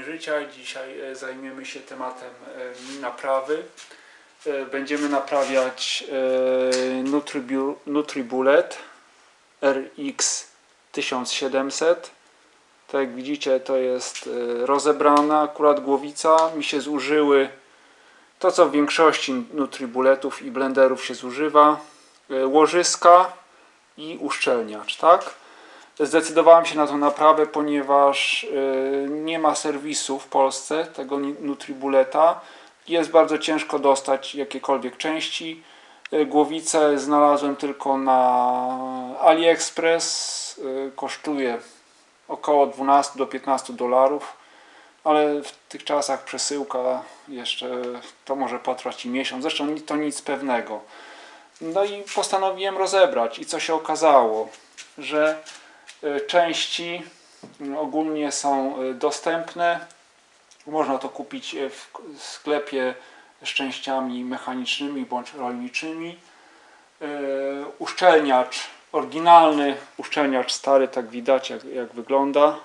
życia. Dzisiaj e, zajmiemy się tematem e, naprawy. E, Będziemy naprawiać Nutribu- Nutribullet RX 1700. Tak jak widzicie to jest rozebrana akurat głowica. Mi się zużyły to co w większości Nutribulletów i blenderów się zużywa. Łożyska i uszczelniacz, tak? Zdecydowałem się na tą naprawę, ponieważ y, nie ma serwisu w Polsce tego Nutribuleta. Jest bardzo ciężko dostać jakiekolwiek części. Y, Głowicę znalazłem tylko na AliExpress. Y, Kosztuje około 12 do 15 dolarów, ale w tych czasach przesyłka jeszcze to może potrwać i miesiąc. Zresztą to nic pewnego. No i postanowiłem rozebrać i co się okazało, że części y, ogólnie są y, dostępne. Można to kupić y, w sklepie z częściami mechanicznymi bądź rolniczymi. Uszczelniacz oryginalny, uszczelniacz stary, tak widać jak, jak wygląda.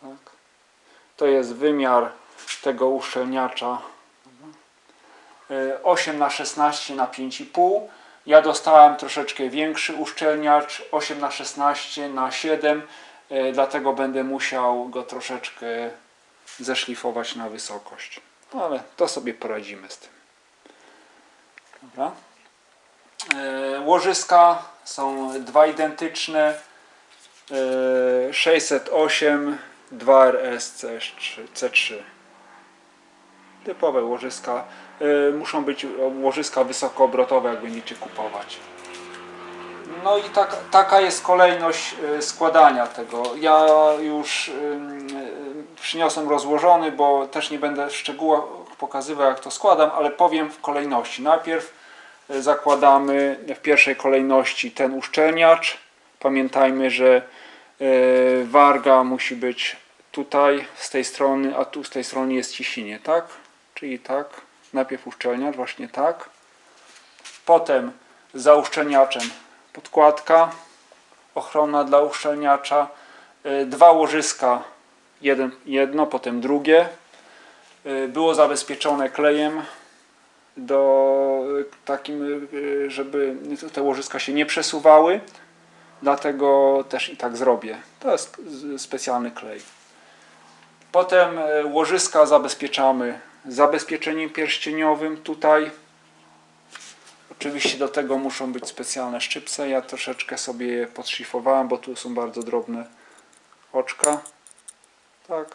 Tak. To jest wymiar tego uszczelniacza y, 8 na 16 na 5,5 ja dostałem troszeczkę większy uszczelniacz 8 na 16 na 7 y, dlatego będę musiał go troszeczkę zeszlifować na wysokość. No ale to sobie poradzimy z tym. Dobra. Y, łożyska są dwa identyczne. Y, 608 2RS C3, C3 typowe łożyska muszą być łożyska wysokoobrotowe jak będziecie kupować. No i tak, taka jest kolejność y, składania tego. Ja już y, przyniosłem rozłożony bo też nie będę w szczegółach pokazywał jak to składam ale powiem w kolejności. Najpierw zakładamy w pierwszej kolejności ten uszczelniacz. Pamiętajmy, że warga musi być tutaj z tej strony, a tu z tej strony jest ciśnienie, tak? Czyli tak, najpierw uszczelniacz, właśnie tak. Potem za uszczelniaczem podkładka ochronna dla uszczelniacza, y, dwa łożyska, jeden, jedno, potem drugie. Y, Było zabezpieczone klejem do y, takim, żeby te łożyska się nie przesuwały. Dlatego też i tak zrobię. To jest specjalny klej. Potem łożyska zabezpieczamy zabezpieczeniem pierścieniowym tutaj. Oczywiście do tego muszą być specjalne szczypce. Ja troszeczkę sobie je podszlifowałem, bo tu są bardzo drobne oczka. Tak.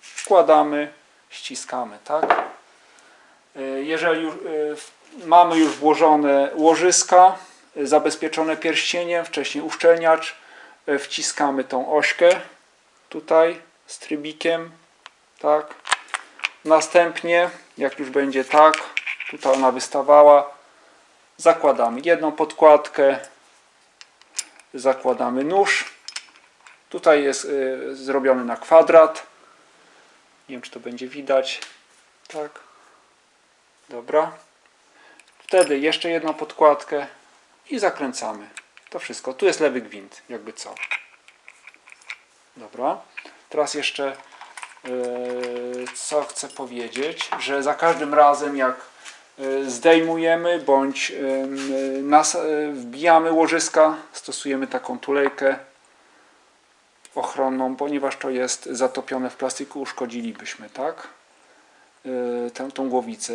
Wkładamy, ściskamy, tak. E, Jeżeli już, w- mamy już włożone łożyska, e, zabezpieczone pierścieniem, wcześniej uszczelniacz, wciskamy tą ośkę tutaj z trybikiem, tak. Następnie, jak już będzie tak, tutaj ona wystawała, zakładamy jedną podkładkę, zakładamy nóż. Tutaj jest y, zrobiony na kwadrat. Nie wiem, czy to będzie widać. Tak. Dobra. Wtedy jeszcze jedną podkładkę i zakręcamy. To wszystko. Tu jest lewy gwint, jakby co. Dobra. Teraz jeszcze co chcę powiedzieć, że za każdym razem jak yy, zdejmujemy bądź yy, wbijamy łożyska, stosujemy taką tulejkę ochronną, ponieważ to jest zatopione w plastiku, uszkodzilibyśmy, tak? Tę, tą głowicę.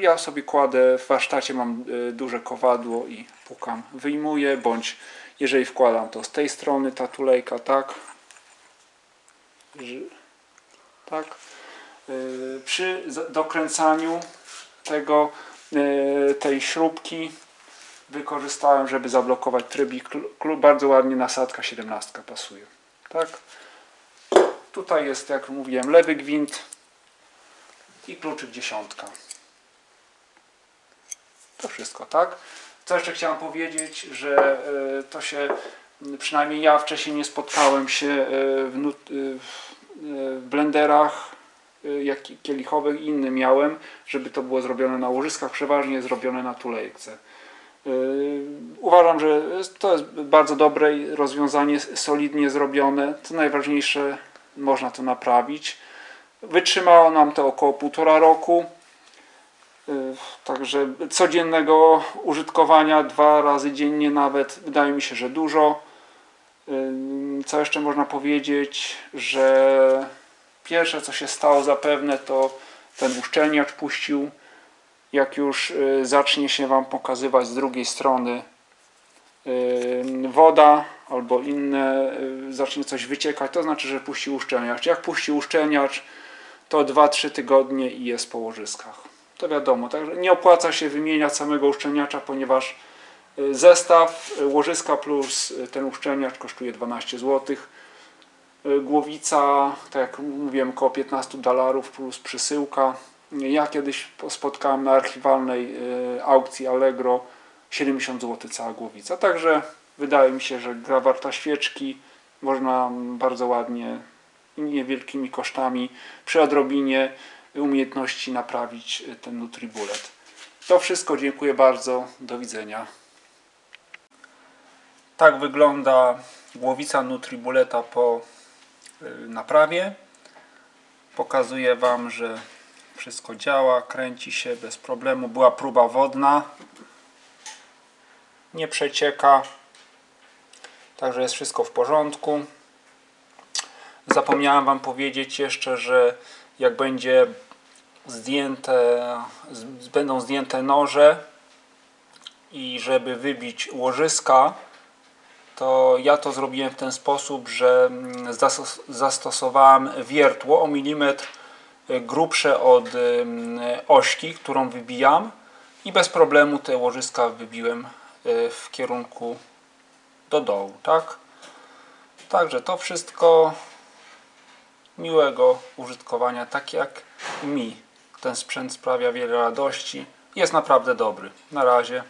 Ja sobie kładę w warsztacie, mam duże kowadło i pukam, wyjmuję, bądź jeżeli wkładam to z tej strony ta tulejka, tak? Tak. Yy, Przy dokręcaniu tego, yy, tej śrubki wykorzystałem, żeby zablokować trybik. Bardzo ładnie nasadka 17 pasuje. Tak. Tutaj jest, jak mówiłem, lewy gwint i kluczyk dziesiątka. To wszystko, tak? Co jeszcze chciałem powiedzieć, że y, to się, y, przynajmniej ja wcześniej nie spotkałem się y, w, y, y, w blenderach y, jak kielichowych i inne miałem, żeby to było zrobione na łożyskach, przeważnie zrobione na tulejce. Y, Uważam, że to jest bardzo dobre rozwiązanie, solidnie zrobione. Co najważniejsze, można to naprawić. Wytrzymało nam to około półtora roku. Y, Także codziennego użytkowania dwa razy dziennie nawet wydaje mi się, że dużo. Co jeszcze można powiedzieć, że pierwsze co się stało zapewne to ten uszczelniacz puścił. Jak już y, zacznie się Wam pokazywać z drugiej strony y, woda albo inne, y, zacznie coś wyciekać, to znaczy, że puścił uszczelniacz. Jak puścił uszczelniacz, to 2-3 tygodnie i jest po łożyskach. To wiadomo, także nie opłaca się wymieniać samego uszczelniacza, ponieważ zestaw y, łożyska plus y, ten uszczelniacz kosztuje 12 zł. Y, Głowica, tak jak mówiłem, około 15 dolarów plus przesyłka. Ja kiedyś po- spotkałem na archiwalnej y, aukcji Allegro 70 zł cała głowica. Także wydaje mi się, że gra warta świeczki. Można bardzo ładnie niewielkimi kosztami przy odrobinie umiejętności naprawić y, ten NutriBullet. To wszystko, dziękuję bardzo, do widzenia. Tak wygląda głowica NutriBulleta po y, naprawie. Pokazuję Wam, że wszystko działa, kręci się bez problemu. Była próba wodna, nie przecieka, także jest wszystko w porządku. Zapomniałem Wam powiedzieć jeszcze, że jak będzie zdjęte, będą zdjęte noże i żeby wybić łożyska, to ja to zrobiłem w ten sposób, że mm, zastos- zastosowałem wiertło o milimetr y, grubsze od ym, ośki, którą wybijam i bez problemu te łożyska wybiłem y, w kierunku do dołu, tak? Także to wszystko miłego użytkowania, tak jak mi. Ten sprzęt sprawia wiele radości. Jest naprawdę dobry. Na razie.